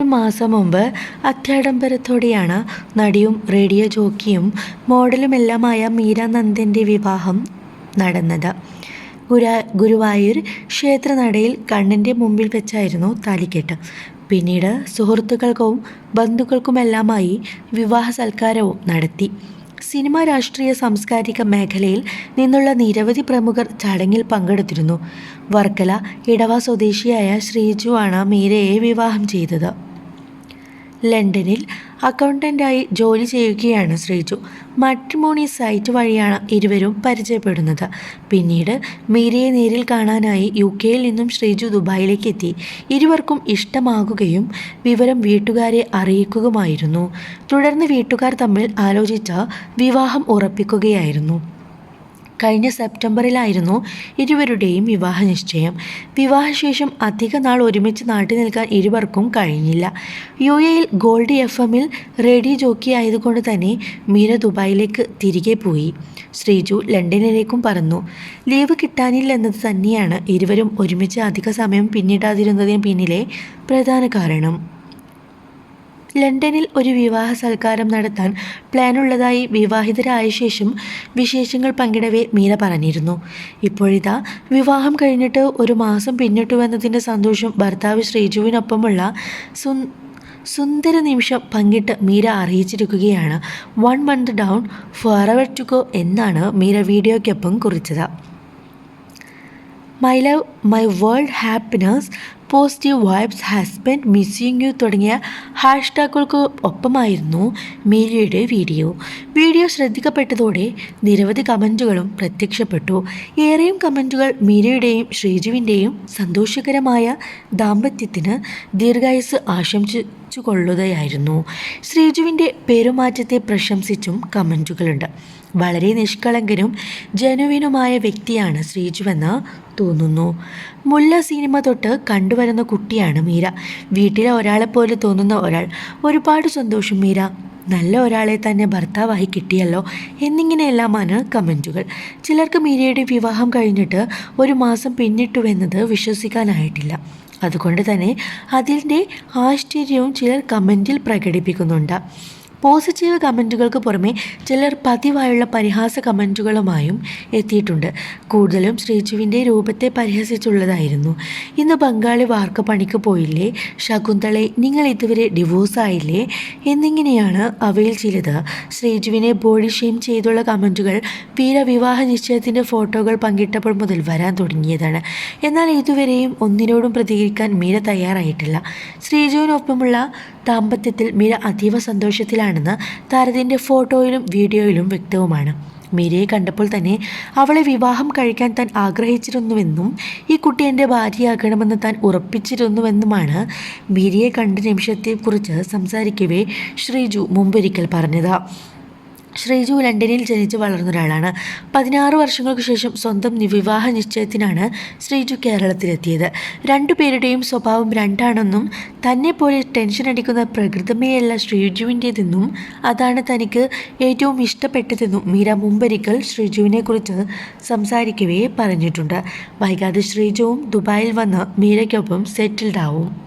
ഒരു മാസം മുമ്പ് അത്യാഡംബരത്തോടെയാണ് നടിയും റേഡിയോ ജോക്കിയും മോഡലുമെല്ലാമായ മീര നന്ദന്റെ വിവാഹം നടന്നത്. ഗുരാ ഗുരുവായൂർ ക്ഷേത്രനടയിൽ കണ്ണിന്റെ മുമ്പിൽ വെച്ചായിരുന്നു താലിക്കെട്ട്. പിന്നീട് സുഹൃത്തുക്കൾക്കും ബന്ധുക്കൾക്കുമെല്ലാമായി വിവാഹ സൽക്കാരവും നടത്തി. സിനിമ രാഷ്ട്രീയ സാംസ്കാരിക മേഖലയിൽ നിന്നുള്ള നിരവധി പ്രമുഖർ ചടങ്ങിൽ പങ്കെടുത്തിരുന്നു. വർക്കല ഇടവ സ്വദേശിയായ ശ്രീജു ആണ് മീരയെ വിവാഹം ചെയ്തത്. ലണ്ടനിൽ അക്കൗണ്ടന്റായി ജോലി ചെയ്യുകയാണ് ശ്രീജു. മട്രിമോണി സൈറ്റ് വഴിയാണ് ഇരുവരും പരിചയപ്പെടുന്നത്. പിന്നീട് മീരയെ നേരിൽ കാണാനായി യു കെയിൽ നിന്നും ശ്രീജു ദുബായിലേക്ക് എത്തി. ഇരുവർക്കും ഇഷ്ടമാകുകയും വിവരം വീട്ടുകാരെ അറിയിക്കുകയുമായിരുന്നു. തുടർന്ന് വീട്ടുകാർ തമ്മിൽ ആലോചിച്ച വിവാഹം ഉറപ്പിക്കുകയായിരുന്നു. കഴിഞ്ഞ സെപ്റ്റംബറിലായിരുന്നു ഇരുവരുടെയും വിവാഹ നിശ്ചയം. വിവാഹശേഷം അധിക നാൾ ഒരുമിച്ച് നാട്ടിൽ നിൽക്കാൻ ഇരുവർക്കും കഴിഞ്ഞില്ല. യു എയിൽ ഗോൾഡ് എഫ് എമ്മിൽ റേഡിയോ ജോക്കി ആയതുകൊണ്ട് തന്നെ മീര ദുബായിലേക്ക് തിരികെ പോയി. ശ്രീജു ലണ്ടനിലേക്കും പറഞ്ഞു ലീവ് കിട്ടാനില്ല എന്നത് തന്നെയാണ് ഇരുവരും ഒരുമിച്ച് അധിക സമയം പിന്നിടാതിരുന്നതിന് പിന്നിലെ പ്രധാന കാരണം. ലണ്ടനിൽ ഒരു വിവാഹ സൽക്കാരം നടത്താൻ പ്ലാനുള്ളതായി വിവാഹിതരായ ശേഷം വിശേഷങ്ങൾ പങ്കിടവേ മീര പറഞ്ഞിരുന്നു. ഇപ്പോഴിതാ വിവാഹം കഴിഞ്ഞിട്ട് ഒരു മാസം പിന്നിട്ടുവെന്നതിന്റെ സന്തോഷം ഭർത്താവ് ശ്രീജുവിനൊപ്പമുള്ള സു സുന്ദര നിമിഷം പങ്കിട്ട് Meera അറിയിച്ചിരിക്കുകയാണ്. One month down forever to go എന്നാണ് മീര വീഡിയോയ്ക്കൊപ്പം കുറിച്ചത്. My love my world happiness positive vibes husband missing you തുടങ്ങിയ ഹാഷ്ടാഗുകൾക്ക് ഒപ്പമായിരുന്നു മീരയുടെ വീഡിയോ. വീഡിയോ ശ്രദ്ധിക്കപ്പെട്ടതോടെ നിരവധി കമന്റുകളും പ്രത്യക്ഷപ്പെട്ടു. ഏറെയും കമന്റുകൾ മീരയുടെയും ശ്രീജുവിന്റെയും സന്തോഷകരമായ ദാമ്പത്യത്തിന് ദീർഘായുസ് ആശംസിച്ചു കൊള്ളുകയായിരുന്നു ശ്രീജുവിന്റെ പെരുമാറ്റത്തെ പ്രശംസിച്ചും കമന്റുകളുണ്ട് വളരെ നിഷ്കളങ്കനും ജനുവിനുമായ വ്യക്തിയാണ് ശ്രീജുവെന്ന് തോന്നുന്നു. മുല്ല സിനിമ തൊട്ട് കണ്ടുവരുന്ന കുട്ടിയാണ് മീര. വീട്ടിലെ ഒരാളെപ്പോലെ തോന്നുന്ന ഒരാൾ. ഒരുപാട് സന്തോഷം മീര. നല്ല ഒരാളെ തന്നെ ഭർത്താവായി കിട്ടിയല്ലോ എന്നിങ്ങനെയെല്ലാമാണ് കമന്റുകൾ ചിലർക്ക് മീരയുടെ വിവാഹം കഴിഞ്ഞിട്ട് ഒരു മാസം പിന്നിട്ടുവെന്നത് വിശ്വസിക്കാനായിട്ടില്ല. അതുകൊണ്ട് തന്നെ അതിന്റെ ആശ്ചര്യവും ചിലർ കമന്റിൽ പ്രകടിപ്പിക്കുന്നുണ്ട്. പോസിറ്റീവ് കമന്റുകൾക്ക് പുറമെ ചിലർ പതിവായുള്ള പരിഹാസ കമന്റുകളുമായും എത്തിയിട്ടുണ്ട്. കൂടുതലും ശ്രീജുവിന്റെ രൂപത്തെ പരിഹസിച്ചുള്ളതായിരുന്നു. ഇന്ന് ബംഗാളി വാർക്ക പണിക്ക് പോയില്ലേ? ശകുന്തളെ നിങ്ങൾ ഇതുവരെ ഡിവോഴ്സായില്ലേ എന്നിങ്ങനെയാണ് അവയിൽ ചിലത്. ശ്രീജുവിനെ ബോഡി ഷെയിം ചെയ്തുള്ള കമന്റുകൾ വീര വിവാഹ നിശ്ചയത്തിന്റെ ഫോട്ടോകൾ പങ്കിട്ടപ്പോൾ മുതൽ വരാൻ തുടങ്ങിയതാണ്. എന്നാൽ ഇതുവരെയും ഒന്നിനോടും പ്രതികരിക്കാൻ മീര തയ്യാറായിട്ടില്ല. ശ്രീജുവിനൊപ്പമുള്ള ദാമ്പത്യത്തിൽ മീര അതീവ സന്തോഷത്തിലാണെന്ന് താരത്തിന്റെ ഫോട്ടോയിലും വീഡിയോയിലും വ്യക്തവുമാണ്. മീരയെ കണ്ടപ്പോൾ തന്നെ അവളെ വിവാഹം കഴിക്കാൻ താൻ ആഗ്രഹിച്ചിരുന്നുവെന്നും ഈ കുട്ടി എന്റെ ഭാര്യയാകണമെന്ന് താൻ ഉറപ്പിച്ചിരുന്നുവെന്നുമാണ് മീരയെ കണ്ട നിമിഷത്തെക്കുറിച്ച് സംസാരിക്കവേ ശ്രീജു മുമ്പൊരിക്കൽ പറഞ്ഞത്. ശ്രീജു ലണ്ടനിൽ ജനിച്ച് വളർന്ന ഒരാളാണ്. പതിനാറ് വർഷങ്ങൾക്ക് ശേഷം സ്വന്തം വിവാഹ നിശ്ചയത്തിനാണ് ശ്രീജു കേരളത്തിലെത്തിയത്. രണ്ടുപേരുടെയും സ്വഭാവം രണ്ടാണെന്നും തന്നെ പോലെ ടെൻഷൻ അടിക്കുന്ന പ്രകൃതമേയല്ല ശ്രീജുവിന്റേതെന്നും അതാണ് തനിക്ക് ഏറ്റവും ഇഷ്ടപ്പെട്ടതെന്നും മീര മുമ്പൊരിക്കൽ ശ്രീജുവിനെക്കുറിച്ച് സംസാരിക്കവേ പറഞ്ഞിട്ടുണ്ട്. വൈകാതെ ശ്രീജുവും ദുബായിൽ വന്ന് മീരയ്ക്കൊപ്പം സെറ്റിൽഡ് ആവും.